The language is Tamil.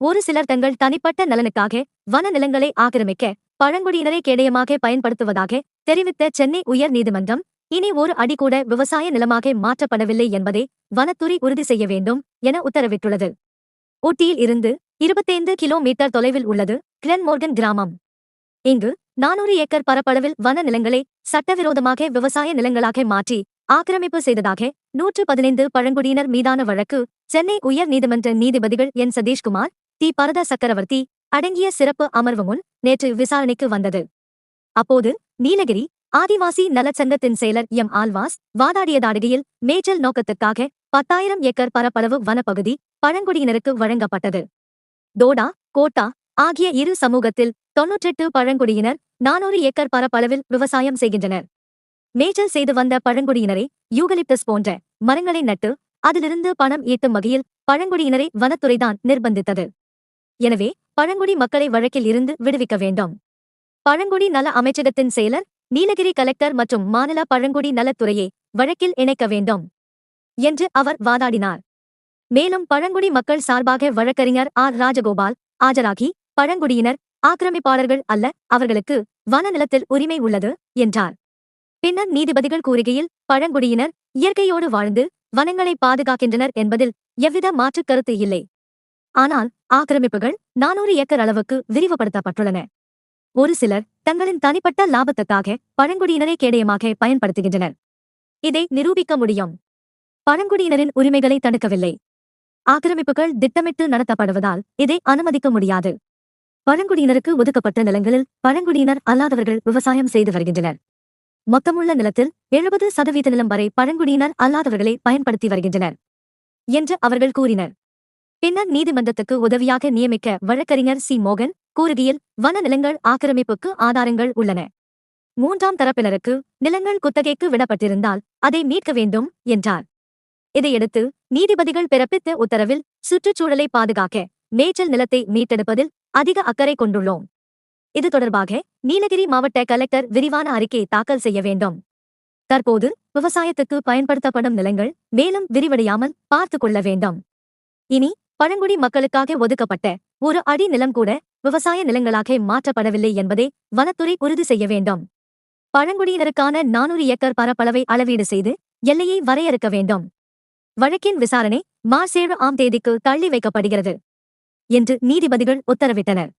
ஒரு சிலர் தங்கள் தனிப்பட்ட நலனுக்காக வன நிலங்களை ஆக்கிரமிக்க பழங்குடியினரை கேடயமாக பயன்படுத்துவதாக தெரிவித்த சென்னை உயர் நீதிமன்றம் இனி ஒரு அடி கூட விவசாய நிலமாக மாற்றப்படவில்லை என்பதை வனத்துறை உறுதி செய்ய வேண்டும் என உத்தரவிட்டுள்ளது. ஊட்டியில் இருந்து இருபத்தைந்து கிலோமீட்டர் தொலைவில் உள்ளது கிளன்மோர்கன் கிராமம். இங்கு நானூறு ஏக்கர் பரப்பளவில் வன நிலங்களை சட்டவிரோதமாக விவசாய நிலங்களாக மாற்றி ஆக்கிரமிப்பு செய்ததாக நூற்று பதினைந்து பழங்குடியினர் மீதான வழக்கு சென்னை உயர் நீதிமன்ற நீதிபதிகள் என். சதீஷ்குமார் தி பரத சக்கரவர்த்தி அடங்கிய சிறப்பு அமர்வு முன் நேற்று விசாரணைக்கு வந்தது. அப்போது நீலகிரி ஆதிவாசி நலச்சங்கத்தின் செயலர் எம் ஆல்வாஸ் வாதாடியதாடுகையில் மேய்ச்சல் நோக்கத்துக்காக பத்தாயிரம் ஏக்கர் பரப்பளவு வனப்பகுதி பழங்குடியினருக்கு வழங்கப்பட்டது. தோடா கோட்டா ஆகிய இரு சமூகத்தில் தொன்னூற்றெட்டு பழங்குடியினர் நானூறு ஏக்கர் பரப்பளவில் விவசாயம் செய்கின்றனர். மேய்ச்சல் செய்து வந்த பழங்குடியினரை யூகலிப்டஸ் போன்ற மரங்களை நட்டு அதிலிருந்து பணம் ஈட்டும் வகையில் பழங்குடியினரை வனத்துறைதான் நிர்பந்தித்தது. எனவே பழங்குடி மக்களை வழக்கில் இருந்து விடுவிக்க வேண்டும். பழங்குடி நல அமைச்சகத்தின் செயலர் நீலகிரி கலெக்டர் மற்றும் மாநில பழங்குடி நலத்துறையை வழக்கில் இணைக்க வேண்டும் என்று அவர் வாதாடினார். மேலும் பழங்குடி மக்கள் சார்பாக வழக்கறிஞர் ஆர். ராஜகோபால் ஆஜராகி பழங்குடியினர் ஆக்கிரமிப்பாளர்கள் அல்ல அவர்களுக்கு வன நிலத்தில் உரிமை உள்ளது என்றார். பின்னர் நீதிபதிகள் கூறுகையில் பழங்குடியினர் இயற்கையோடு வாழ்ந்து வனங்களை பாதுகாக்கின்றனர் என்பதில் எவ்வித மாற்றுக் கருத்து இல்லை. ஆனால் ஆக்கிரமிப்புகள் நானூறு ஏக்கர் அளவுக்கு விரிவுபடுத்தப்பட்டுள்ளன. ஒரு சிலர் தங்களின் தனிப்பட்ட லாபத்துக்காக பழங்குடியினரை கேடயமாக பயன்படுத்துகின்றனர். இதை நிரூபிக்க முடியும். பழங்குடியினரின் உரிமைகளை தடுக்கவில்லை. ஆக்கிரமிப்புகள் திட்டமிட்டு நடத்தப்படுவதால் இதை அனுமதிக்க முடியாது. பழங்குடியினருக்கு ஒதுக்கப்பட்ட நிலங்களில் பழங்குடியினர் அல்லாதவர்கள் விவசாயம் செய்து வருகின்றனர். மொத்தமுள்ள நிலத்தில் எழுபது சதவீத நிலம் வரை பழங்குடியினர் அல்லாதவர்களை பயன்படுத்தி வருகின்றனர். என்று அவர்கள் கூறினர். பின்னர் நீதிமன்றத்துக்கு உதவியாக நியமிக்க வழக்கறிஞர் சி. மோகன் கூறுகையில் வன நிலங்கள் ஆக்கிரமிப்புக்கு ஆதாரங்கள் உள்ளன. மூன்றாம் தரப்பினருக்கு நிலங்கள் குத்தகைக்கு விடப்பட்டிருந்தால் அதை மீட்க வேண்டும் என்றார். இதையடுத்து நீதிபதிகள் பிறப்பித்த உத்தரவில் சுற்றுச்சூழலை பாதுகாக்க மேய்ச்சல் நிலத்தை மீட்டெடுப்பதில் அதிக அக்கறை கொண்டுள்ளோம். இது தொடர்பாக நீலகிரி மாவட்ட கலெக்டர் விரிவான அறிக்கை தாக்கல் செய்ய வேண்டும். தற்போது விவசாயத்துக்கு பயன்படுத்தப்படும் நிலங்கள் மேலும் விரிவடையாமல் பார்த்துக் கொள்ள வேண்டும். இனி பழங்குடி மக்களுக்காக ஒதுக்கப்பட்ட ஒரு அடி நிலம் கூட விவசாய நிலங்களாக மாற்றப்படவில்லை என்பதை வனத்துறை உறுதி செய்ய வேண்டும். பழங்குடியினருக்கான நானூறு ஏக்கர் பரப்பளவை அளவீடு செய்து எல்லையை வரையறுக்க வேண்டும். வழக்கின் விசாரணை மார்ச் ஏழு ஆம் தேதிக்கு தள்ளி வைக்கப்படுகிறது. என்று நீதிபதிகள் உத்தரவிட்டனர்.